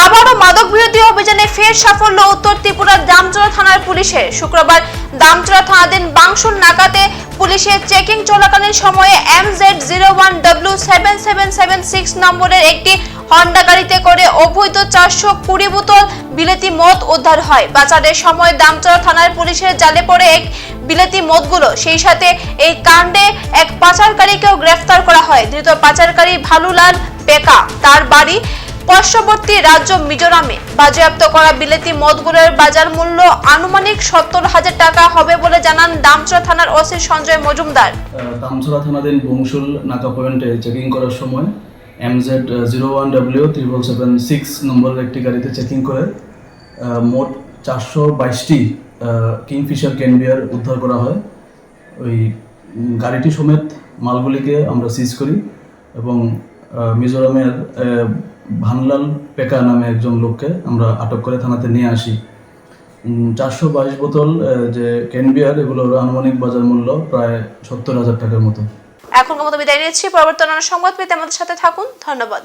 আবারও মাদক বিরোধী অভিযানে ফের সাফল্য উত্তর ত্রিপুরার দামচড়া থানার পুলিশের শুক্রবার দামচড়া থানাধীন বাংশুর নাকাতে পুলিশের চেকিং চলাকালীন সময়ে M Z zero one W seven seven seven six নম্বরের একটি হন্ডা গাড়িতে করে অবৈধ চারশো কুড়ি বোতল বিলেতি মদ উদ্ধার হয়। পাচারের সময় দামচড়া থানার পুলিশের জালে পড়ে এক বিলেতি মদগুলো। সেই সাথে এই কাণ্ডে এক পাচারকারীকেও গ্রেফতার করা হয়। ধৃত পাচারকারী ভালুলাল পেকা তার বাড়ি পার্শ্ববর্তী রাজ্য মিজোরামে বাজেয়াপ্ত করা বিলেতি মদগুলোর বাজার মূল্য আনুমানিক সত্তর হাজার টাকা হবে বলে জানান দামচড়া থানার ওসি সঞ্জয় মজুমদার। তামছড়া থানাধীন বংশুল নাকা পয়েন্টে চেকিং করার সময় MZ zero one W triple seven six নম্বরের একটি গাড়িতে চেকিং করে মোট চারশো বাইশটি কিংফিশার ক্যানবিয়ার উদ্ধার করা হয়। ওই গাড়িটি সমেত মালগুলিকে আমরা সিজ করি এবং মিজোরামের ভানলাল পেকা নামে একজন লোককে আমরা আটক করে থানাতে নিয়ে আসি। চারশো বাইশ বোতল যে ক্যানবিয়ার এগুলোর আনুমানিক বাজার মূল্য প্রায় সত্তর হাজার টাকার মতো। এখনকার মতো বিদায় নিচ্ছি। পরবর্তী অন্যান্য সংবাদ পেতে আমাদের সাথে থাকুন। ধন্যবাদ।